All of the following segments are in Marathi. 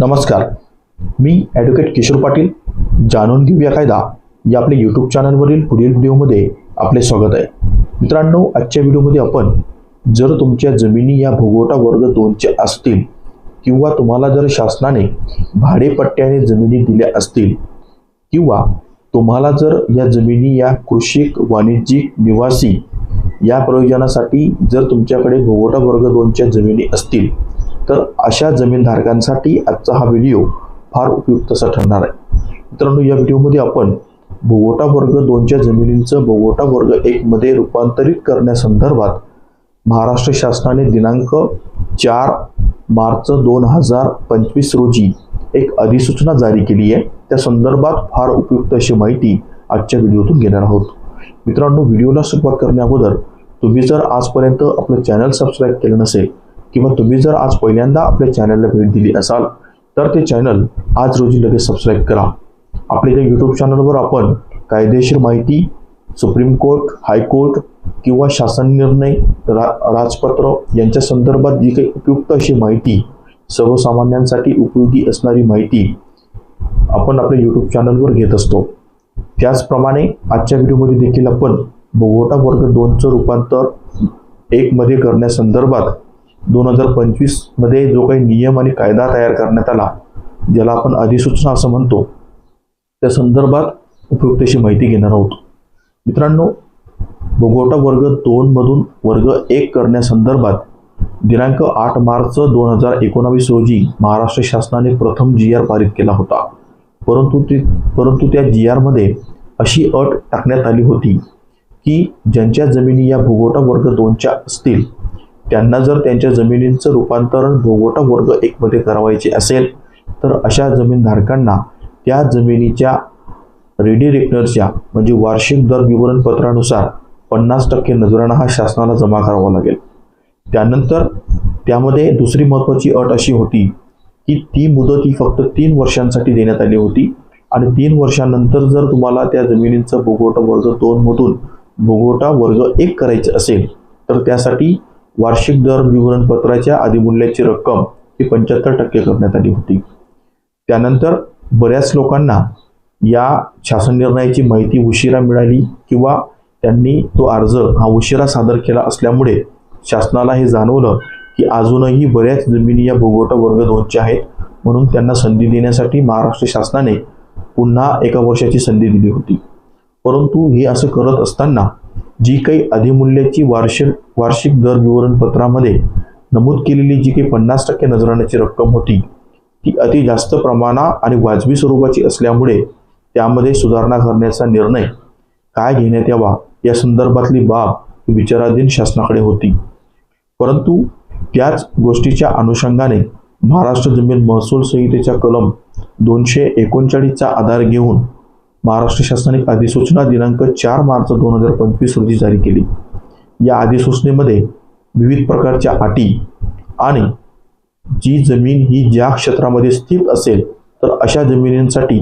नमस्कार. मी ॲडव्होकेट किशोर पाटील जाणून घेऊया कायदा. या आपल्या यूट्यूब चॅनलवरील पुढील व्हिडिओमध्ये आपले स्वागत आहे. मित्रांनो आजच्या व्हिडिओमध्ये आपण जर तुमच्या जमिनी या भोगवटा वर्ग दोनच्या असतील किंवा तुम्हाला जर शासनाने भाडेपट्ट्याने जमिनी दिल्या असतील किंवा तुम्हाला जर या जमिनी या कृषिक वाणिज्यिक निवासी या प्रयोजनासाठी जर तुमच्याकडे भोगवटा वर्ग दोनच्या जमिनी असतील तर अशा जमीनधारकांसाठी आजचा हा व्हिडिओ फार उपयुक्त असा ठरणार आहे. मित्रांनो या व्हिडिओमध्ये आपण भोगोटा वर्ग दोनच्या जमिनींचं भोगोटा वर्ग एकमध्ये रूपांतरित करण्यासंदर्भात महाराष्ट्र शासनाने दिनांक चार मार्च दोन हजार पंचवीस रोजी एक अधिसूचना जारी केली आहे. त्या संदर्भात फार उपयुक्त अशी माहिती आजच्या व्हिडिओतून घेणार आहोत. मित्रांनो व्हिडिओला सुरुवात करण्याअगोदर तुम्ही जर आजपर्यंत आपलं चॅनल सबस्क्राईब केलं नसेल किंवा तुम्ही जर आज पहिल्यांदा आपल्या चॅनलला भेट दिली असाल तर ते चॅनल आज रोजी लगेच सबस्क्राईब करा. आपल्या या यूट्यूब चॅनलवर आपण कायदेशीर माहिती सुप्रीम कोर्ट हायकोर्ट किंवा शासन निर्णय रा राजपत्र यांच्या संदर्भात जी काही उपयुक्त अशी माहिती सर्वसामान्यांसाठी उपयोगी असणारी माहिती आपण आपल्या यूट्यूब चॅनलवर घेत असतो. त्याचप्रमाणे आजच्या व्हिडिओमध्ये देखील आपण भोगोटा वर्ग दोनचं रूपांतर एकमध्ये करण्यासंदर्भात दोन हजार पंचवीसमध्ये जो काही नियम आणि कायदा तयार करण्यात आला ज्याला आपण अधिसूचना असं म्हणतो त्या संदर्भात उपयुक्त अशी माहिती घेणार आहोत. मित्रांनो बोगोटा वर्ग दोनमधून वर्ग एक करण्यासंदर्भात दिनांक आठ मार्च दोन हजार एकोणावीस रोजी महाराष्ट्र शासनाने प्रथम जी आर पारित केला होता. परंतु ते परंतु त्या जी आरमध्ये अशी अट टाकण्यात आली होती की ज्यांच्या जमिनी या भूगोटा वर्ग दोनच्या असतील त्यांना जर त्यांच्या जमिनींचं रूपांतरण भोगोटा वर्ग एकमध्ये करावायचे असेल तर अशा जमीनधारकांना त्या जमिनीच्या रेडी रेकनरच्या म्हणजे वार्षिक दर विवरणपत्रानुसार पन्नास टक्के नजराणा हा शासनाला जमा करावा लागेल. त्यानंतर त्यामध्ये दुसरी महत्त्वाची अट अशी होती की ती मुदत ही फक्त तीन वर्षांसाठी देण्यात आली होती आणि तीन वर्षानंतर जर तुम्हाला त्या जमिनींचा भोगोटा वर्ग दोनमधून भोगोटा वर्ग एक करायचं असेल तर त्यासाठी वार्षिक दर विवरणपत्राच्या अधिमूल्याची रक्कम ही पंच्याहत्तर टक्के करण्यात आली होती. त्यानंतर बऱ्याच लोकांना या शासन निर्णयाची माहिती उशिरा मिळाली किंवा त्यांनी तो अर्ज हा उशिरा सादर केला असल्यामुळे शासनाला हे जाणवलं की अजूनही बऱ्याच जमिनी या भोगोटा वर्ग दोनच्या आहेत म्हणून त्यांना संधी देण्यासाठी महाराष्ट्र शासनाने पुन्हा एका वर्षाची संधी दिली होती. परंतु हे असं करत असताना जी काही अधिमूल्याची वार्षिक वार्षिक दर विवरणपत्रामध्ये नमूद केलेली जी काही पन्नास टक्के नजराण्याची रक्कम होती ती अति जास्त प्रमाणा आणि वाजवी स्वरूपाची असल्यामुळे त्यामध्ये सुधारणा करण्याचा निर्णय काय घेण्यात यावा या संदर्भातली बाब विचाराधीन शासनाकडे होती. परंतु त्याच गोष्टीच्या अनुषंगाने महाराष्ट्र जमीन महसूल संहितेच्या कलम दोनशे एकोणचाळीसचा आधार घेऊन महाराष्ट्र शासनाने अधिसूचना दिनांक चार मार्च दोन हजार पंचवीस रोजी जारी केली. या अधिसूचनेमध्ये विविध प्रकारच्या अटी आणि जी जमीन ही ज्या क्षेत्रामध्ये स्थित असेल तर अशा जमिनींसाठी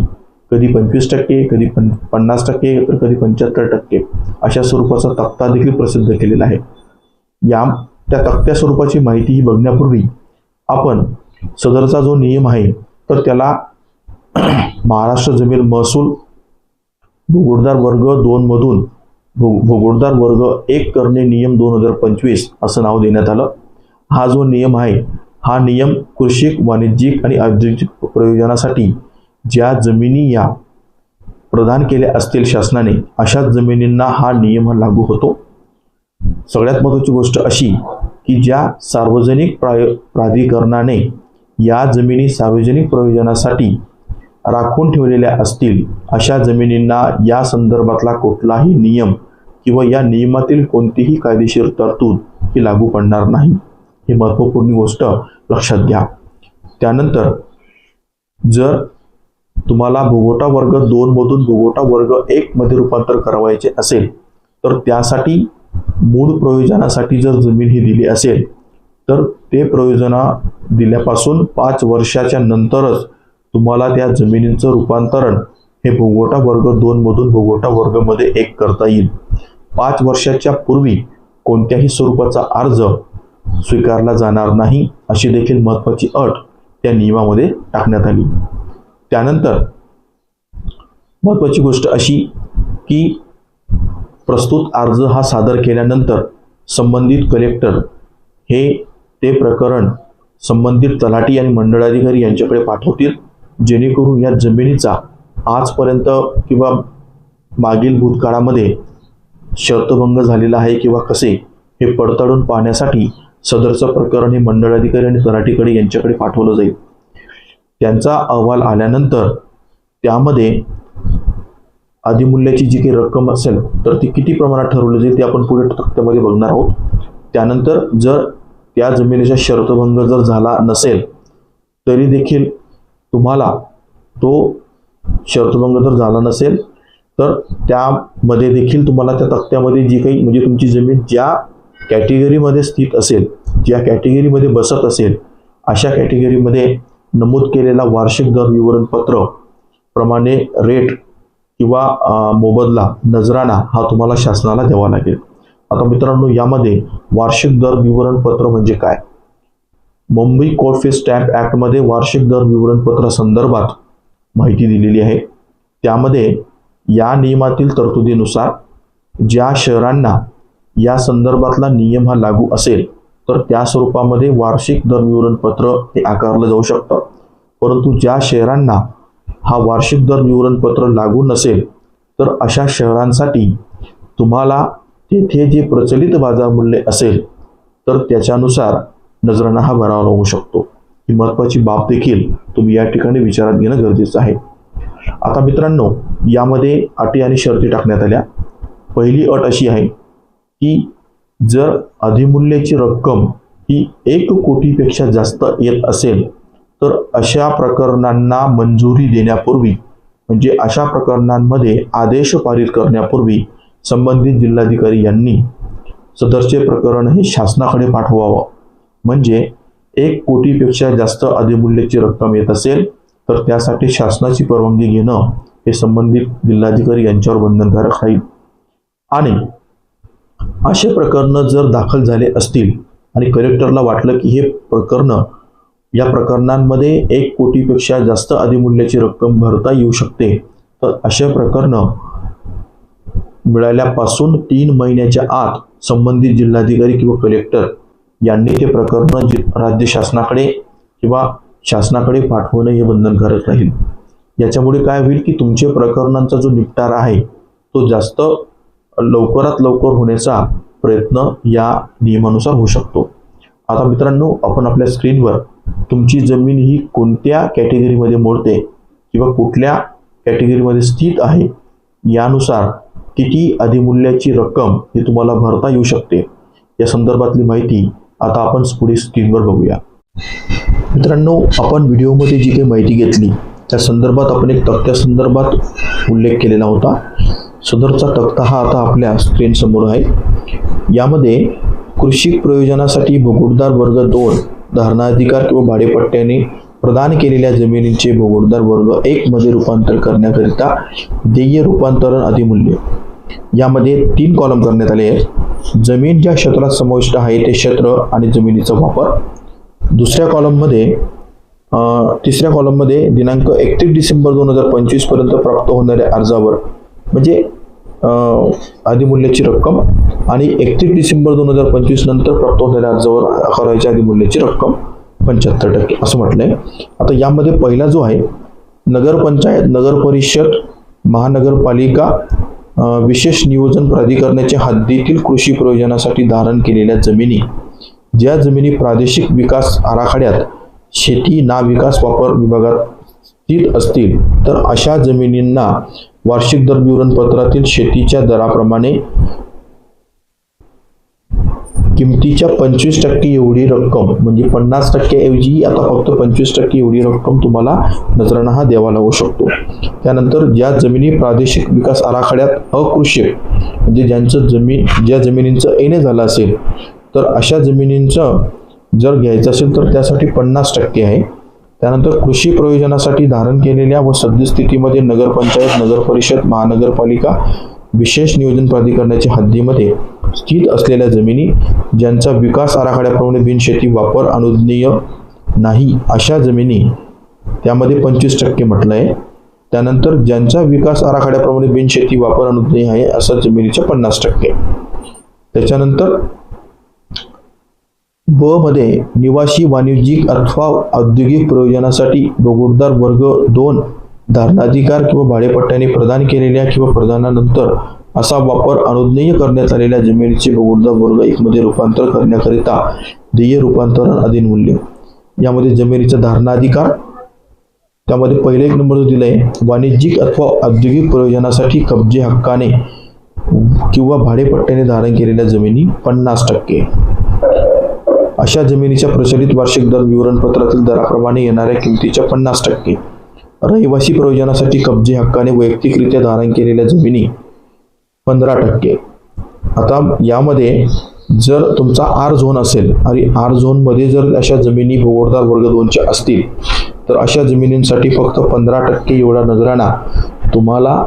कधी पंचवीस टक्के कधी पन पन्नास टक्के तर कधी पंच्याहत्तर टक्के अशा स्वरूपाचा तक्ता देखील प्रसिद्ध केलेला आहे. या त्या तक्त्या स्वरूपाची माहिती ही बघण्यापूर्वी आपण सदरचा जो नियम आहे तर त्याला महाराष्ट्र जमीन महसूल भूगोलदार वर्ग दोनमधून भू भूगोलदार वर्ग एक करणे नियम दोन हजार पंचवीस असं नाव देण्यात आलं. हा जो नियम आहे हा नियम कृषिक वाणिज्यिक आणि औद्योगिक प्रयोजनासाठी ज्या जमिनी या प्रदान केल्या असतील शासनाने अशाच जमिनींना हा नियम लागू होतो. सगळ्यात महत्त्वाची गोष्ट अशी की ज्या सार्वजनिक प्राय प्राधिकरणाने या जमिनी सार्वजनिक प्रयोजनासाठी राखून ठेवलेल्या असतील अशा जमिनींना या संदर्भातला कुठलाही नियम किंवा या नियमातील कोणतीही कायदेशीर तरतूद ही लागू पडणार नाही. ही महत्त्वपूर्ण गोष्ट लक्षात घ्या. त्यानंतर जर तुम्हाला भुगोटा वर्ग दोनमधून भुगोटा वर्ग एकमध्ये रूपांतर करावायचे असेल तर त्यासाठी मूळ प्रयोजनासाठी जर जमीन ही दिली असेल तर ते प्रयोजना दिल्यापासून पाच वर्षाच्या नंतरच तुम्हाला त्या जमिनींचं रूपांतरण हे भोगोटा वर्ग दोनमधून भोगोटा वर्गमध्ये एक करता येईल. पाच वर्षाच्या पूर्वी कोणत्याही स्वरूपाचा अर्ज स्वीकारला जाणार नाही अशी देखील महत्त्वाची अट त्या नियमामध्ये टाकण्यात आली. त्यानंतर महत्त्वाची गोष्ट अशी की प्रस्तुत अर्ज हा सादर केल्यानंतर संबंधित कलेक्टर हे ते प्रकरण संबंधित तलाठी आणि मंडळाधिकारी यांच्याकडे पाठवतील. जेणेकरून या जमिनीचा आजपर्यंत किंवा मागील भूतकाळामध्ये शर्तभंग झालेला आहे किंवा कसे हे पडताळून पाहण्यासाठी सदरचं प्रकरण हे मंडळ अधिकारी आणि तलाठीकडे यांच्याकडे पाठवलं जाईल. त्यांचा अहवाल आल्यानंतर त्यामध्ये अधिमूल्याची जी काही रक्कम असेल तर ती किती प्रमाणात ठरवली जाईल ते आपण पुढे तक्त्यामध्ये बघणार आहोत. त्यानंतर जर त्या जमिनीचा शर्तभंग जर झाला नसेल तरी देखील तुम्हाला तो शर्तभंग जर झाला नसेल तर त्यामध्ये देखील तुम्हाला त्या तक्त्यामध्ये जी काही म्हणजे तुमची जमीन ज्या कॅटेगरीमध्ये स्थित असेल ज्या कॅटेगरीमध्ये बसत असेल अशा कॅटेगरीमध्ये नमूद केलेला वार्षिक दर विवरणपत्र प्रमाणे रेट किंवा मोबदला नजराणा हा तुम्हाला शासनाला द्यावा लागेल. आता मित्रांनो यामध्ये वार्षिक दर विवरणपत्र म्हणजे काय? मुंबई कोर्ट फी स्टॅम्प ॲक्टमध्ये वार्षिक दर विवरणपत्र संदर्भात माहिती दिलेली आहे. त्यामध्ये या नियमातील तरतुदीनुसार ज्या शहरांना या संदर्भातला नियम हा लागू असेल तर त्या स्वरूपामध्ये वार्षिक दर विवरणपत्र हे आकारलं जाऊ शकतं. परंतु ज्या शहरांना हा वार्षिक दर विवरणपत्र लागू नसेल तर अशा शहरांसाठी तुम्हाला तेथे जे प्रचलित बाजार मूल्य असेल तर त्याच्यानुसार नजरांना हा भरावा लागू शकतो. ही महत्त्वाची बाब देखील तुम्ही या ठिकाणी विचारात घेणं गरजेचं आहे. आता मित्रांनो यामध्ये अटी आणि शर्ती टाकण्यात आल्या. पहिली अट अशी आहे की जर अधिमूल्याची रक्कम ही एक कोटीपेक्षा जास्त येत असेल तर अशा प्रकरणांना मंजुरी देण्यापूर्वी म्हणजे अशा प्रकरणांमध्ये आदेश पारित करण्यापूर्वी संबंधित जिल्हाधिकारी यांनी सदरचे प्रकरण हे शासनाकडे पाठवावं. म्हणजे एक कोटीपेक्षा जास्त अधिमूल्याची रक्कम येत असेल तर त्यासाठी शासनाची परवानगी घेणं हे संबंधित जिल्हाधिकारी यांच्यावर बंधनकारक राहील. आणि असे प्रकरणं जर दाखल झाले असतील आणि कलेक्टरला वाटलं की हे प्रकरणं या प्रकरणांमध्ये एक कोटीपेक्षा जास्त अधिमूल्याची रक्कम भरता येऊ शकते तर अशा प्रकरणं मिळाल्यापासून तीन महिन्याच्या आत संबंधित जिल्हाधिकारी किंवा कलेक्टर यांनी ते प्रकरण राज्य शासनाकडे किंवा शासनाकडे पाठवणं हे बंधनकारक राहील. याच्यामुळे काय होईल की तुमचे प्रकरणांचा जो निपटारा आहे तो जास्त लवकरात लवकर होण्याचा प्रयत्न या नियमानुसार होऊ शकतो. आता मित्रांनो आपण आपल्या स्क्रीनवर तुमची जमीन ही कोणत्या कॅटेगरीमध्ये मोडते किंवा कुठल्या कॅटेगरीमध्ये स्थित आहे यानुसार किती अधिमूल्याची रक्कम ही तुम्हाला भरता येऊ शकते. या संदर्भातली माहिती आता आपण पुढे स्क्रीनवर बघूया. मित्रांनो आपण व्हिडिओमध्ये जी काही माहिती घेतली त्या संदर्भात आपण एक तक्त्या संदर्भात उल्लेख केलेला होता. सदरचा तक्ता हा आता आपल्या स्क्रीन समोर आहे. यामध्ये कृषी प्रयोजनासाठी भोगुटदार वर्ग दोन धारणाधिकार किंवा भाडेपट्ट्याने प्रदान केलेल्या जमिनींचे भोगुटदार वर्ग एक मध्ये रूपांतर करण्याकरिता देय रूपांतरण अधिमूल्य. यामध्ये तीन कॉलम करण्यात आले आहेत. जमीन ज्या क्षेत्रात समाविष्ट आहे ते क्षेत्र आणि जमिनीचा वापर. दुसऱ्या कॉलममध्ये तिसऱ्या कॉलममध्ये दिनांक एकतीस डिसेंबर दोन हजार पंचवीसपर्यंत प्राप्त होणाऱ्या अर्जावर म्हणजे अधिमूल्याची रक्कम आणि एकतीस डिसेंबर दोन हजार पंचवीस नंतर प्राप्त होणाऱ्या अर्जावर आकारायच्या अधिमूल्याची रक्कम पंच्याहत्तर टक्के असं म्हटलंय. आता यामध्ये पहिला जो आहे नगरपंचायत नगर परिषद महानगरपालिका विशेष नियोजन प्राधिकरणाच्या हद्दीतील कृषी प्रयोजनासाठी धारण केलेल्या जमिनी ज्या जमिनी प्रादेशिक विकास आराखड्यात शेती ना विकास वापर विभागात स्थित असतील तर अशा जमिनींना वार्षिक दर विवरणपत्रातील शेतीच्या दराप्रमाणे किमतीच्या पंचवीस टक्के एवढी रक्कम म्हणजे पन्नास टक्क्याऐवजी आता फक्त पंचवीस टक्के एवढी रक्कम तुम्हाला नजराणा हा द्यावा लागू शकतो. त्यानंतर ज्या जमिनी प्रादेशिक विकास आराखड्यात अकृषी म्हणजे ज्यांचं जमीन ज्या जमिनींचं येणे झालं असेल तर अशा जमिनींचं जर घ्यायचं असेल तर त्यासाठी पन्नास टक्के आहे. त्यानंतर कृषी प्रयोजनासाठी धारण केलेल्या व सद्यस्थितीमध्ये नगरपंचायत नगरपरिषद महानगरपालिका विशेष नियोजन प्राधिकरणाच्या हद्दीमध्ये स्थित असलेल्या जमिनी ज्यांचा विकास आराखड्याप्रमाणे बिनशेती वापर अनुज्ञेय नाही अशा जमिनी त्यामध्ये पंचवीस टक्के म्हटलं आहे त्यानंतर ज्यांचा विकास आराखड्याप्रमाणे बिनशेती वापर अनुज्ञेय आहे अशा जमिनीच्या पन्नास टक्के. त्याच्यानंतर ब मध्ये निवासी वाणिज्यिक अथवा औद्योगिक प्रयोजनासाठी भोगोटदार वर्ग दोन धारणाधिकार किंवा भाडेपट्ट्याने प्रदान केलेल्या किंवा प्रदानानंतर असा वापर अनुज्ञेय करण्यात आलेल्या जमिनीचे भोगोटदार वर्ग एकमध्ये रूपांतर करण्याकरिता देय रूपांतरण अधीन मूल्य. यामध्ये जमिनीचा धारणाधिकार त्यामध्ये पहिले एक नंबर जो आहे वाणिज्यिक अथवा औद्योगिक प्रयोजनासाठी कब्जे हक्काने किंवा भाडेपट्ट्याने धारण केलेल्या जमिनी पन्नास टक्के. अशा जमिनीच्या प्रचलित वार्षिक दर विवरणपत्रातील दराप्रमाणे येणाऱ्या किमतीच्या पन्नास टक्के. रहिवासी प्रयोजनासाठी कब्जे हक्काने वैयक्तिकरित्या धारण केलेल्या जमिनी पंधरा टक्के. आता यामध्ये जर तुमचा आर झोन असेल आणि आर झोनमध्ये जर अशा जमिनी भोगोटदार वर्ग दोनच्या असतील तर अशा जमिनींसाठी फक्त पंधरा टक्के एवढा नजराणा तुम्हाला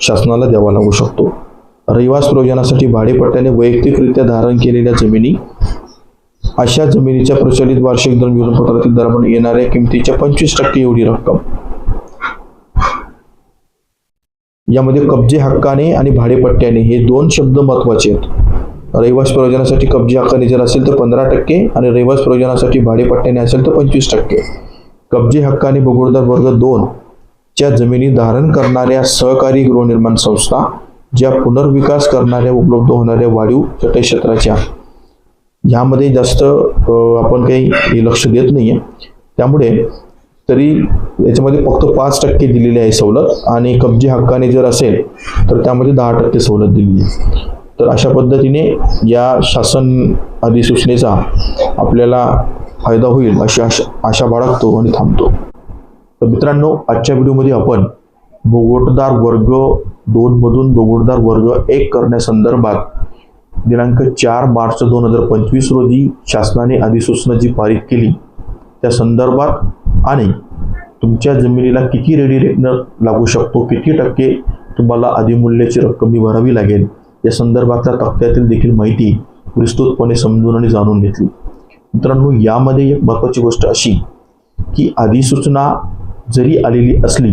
शासनाला द्यावा लागू शकतो. रहिवास प्रयोजनासाठी भाडेपट्ट्याने वैयक्तिकरित्या धारण केलेल्या जमिनी अशा जमिनीच्या प्रचलित वार्षिक दर विवरणपत्रातील दरामध्ये येणाऱ्या किमतीच्या पंचवीस टक्के एवढी रक्कम. यामध्ये कब्जे हक्काने आणि भाडेपट्ट्याने हे दोन शब्द महत्त्वाचे आहेत. रहिवास प्रयोजनासाठी कब्जे हक्काने जर असेल तर पंधरा टक्के आणि रहिवास प्रयोजनासाठी भाडेपट्ट्याने असेल तर पंचवीस टक्के. कब्जे हक्काने भूगोलदार वर्ग दोन च्या जमिनी धारण करणाऱ्या सहकारी गृहनिर्माण संस्था ज्या पुनर्विकास करणाऱ्या उपलब्ध होणाऱ्या वाढीव चटई क्षेत्राच्या ह्यामध्ये जास्त आपण काही हे लक्ष देत नाहीये. त्यामुळे तरी याच्यामध्ये फक्त पाच टक्के दिलेली आहे सवलत आणि कब्जी हक्काने जर असेल तर त्यामध्ये दहा टक्के सवलत दिलेली आहे. तर अशा पद्धतीने या शासन अधिसूचनेचा आपल्याला फायदा होईल अशी आशा आशा बाळगतो आणि थांबतो. तर मित्रांनो आजच्या व्हिडिओमध्ये आपण भोगोटदार वर्ग दोनमधून भोगोटदार वर्ग एक करण्यासंदर्भात दिनांक चार मार्च दोन हजार पंचवीस रोजी शासनाने अधिसूचना जी पारित केली. त्या संदर्भात आणि तुमच्या जमिनीला किती रेडी रेटनं लागू शकतो किती टक्के तुम्हाला अधिमूल्याची रक्कम ही भरावी लागेल या संदर्भातल्या तक्त्यातील देखील माहिती विस्तृतपणे समजून आणि जाणून घेतली. मित्रांनो यामध्ये एक महत्त्वाची गोष्ट अशी की अधिसूचना जरी आलेली असली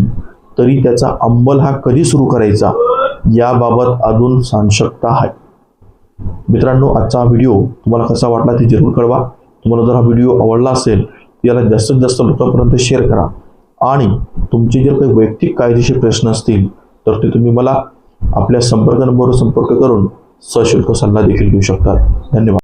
तरी त्याचा अंमल हा कधी सुरू करायचा याबाबत अजून सांशकता आहे. मित्रांनो आजचा हा व्हिडिओ तुम्हाला कसा वाटला ते जरूर कळवा. तुम्हाला जर हा व्हिडिओ आवडला असेल तर याला जास्तीत जास्त लोकांपर्यंत शेअर करा. आणि तुमचे जर काही वैयक्तिक कायदेशीर प्रश्न असतील तर ते तुम्ही मला आपल्या संपर्क नंबरवर संपर्क करून सशुल्क सल्ला देखील घेऊ शकतात. धन्यवाद.